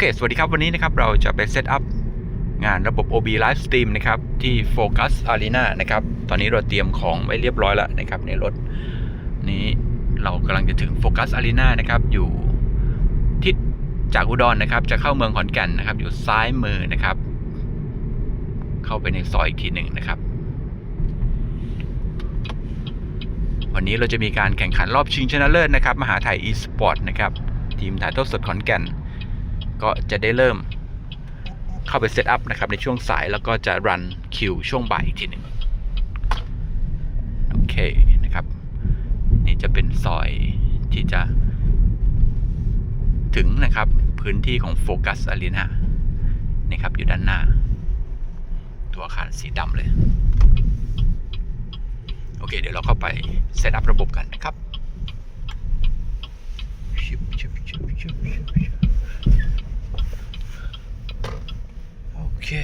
เค สวัสดีครับ วันนี้นะครับ เราจะไปเซตอัพงานระบบ OB Live Stream นะครับ ที่ Focus Arena นะครับ ตอนนี้เราเตรียมของไว้เรียบร้อยแล้วนะครับ ในรถ นี้เรากำลังจะถึง Focus Arena นะครับ อยู่ทิศจากอุดรนะครับ จะเข้าเมืองขอนแก่นนะครับ อยู่ซ้ายมือนะครับ เข้าไปในซอยอีกทีหนึ่งนะครับ วันนี้เราจะมีการแข่งขันรอบชิงชนะเลิศนะครับ มหาไทย e-sport นะครับ ทีมถ่ายทอดสดขอนแก่น ก็จะได้เริ่มเข้าไปเซตอัพนะครับในช่วงสายแล้วก็จะรันคิวช่วงบ่ายอีกทีหนึ่งโอเคนะครับ นี่จะเป็นซอยที่จะ ถึงนะครับพื้นที่ของโฟกัสอารีนานี่ครับอยู่ด้านหน้า ตัวอาคารสีดำเลย โอเค เดี๋ยวเราเข้าไปเซตอัพระบบกันนะครับชิบชิบชิบชิบชิบชิบโอเค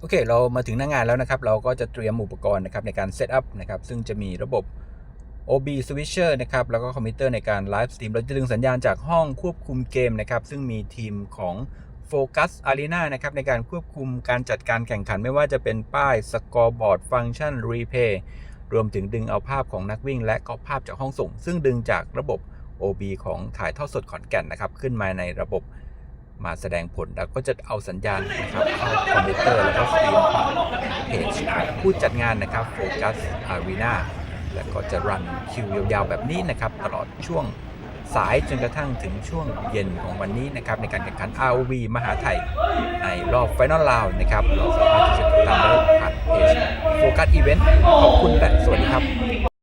โอเค เรามาถึงหน้างานแล้วนะครับ เราก็จะเตรียมอุปกรณ์นะครับในการเซตอัพนะครับ ซึ่งจะมีระบบ OB Switcher นะครับ แล้วก็คอมพิวเตอร์ในการไลฟ์สตรีม เราจะดึงสัญญาณจากห้องควบคุมเกมนะครับ ซึ่งมีทีมของ Focus Arena นะครับ ในการควบคุมการจัดการแข่งขันไม่ว่าจะเป็นป้ายสกอร์บอร์ดฟังก์ชันรีเพย์ รวมถึงดึงเอาภาพของนักวิ่ง และก็ภาพจากห้องส่ง ซึ่งดึงจากระบบ OB ของถ่ายทอดสดขอนแก่นนะครับ ขึ้นมาในระบบมาแสดงผลแล้วก็จะเอาสัญญาณนะครับเข้าคอมพิวเตอร์แล้วก็สตรีมผ่านเพจผู้จัดงานนะครับ Focus Arena แล้วก็จะรันคิวยาวๆแบบนี้นะครับ ตลอดช่วงสายจนกระทั่งถึงช่วงเย็นของวันนี้นะครับ ในการแข่งขัน ROV มหาไทยในรอบ Final Round นะครับ เราสามารถที่จะติดตามได้ การอีเวนต์ขอบคุณและสวัสดีครับ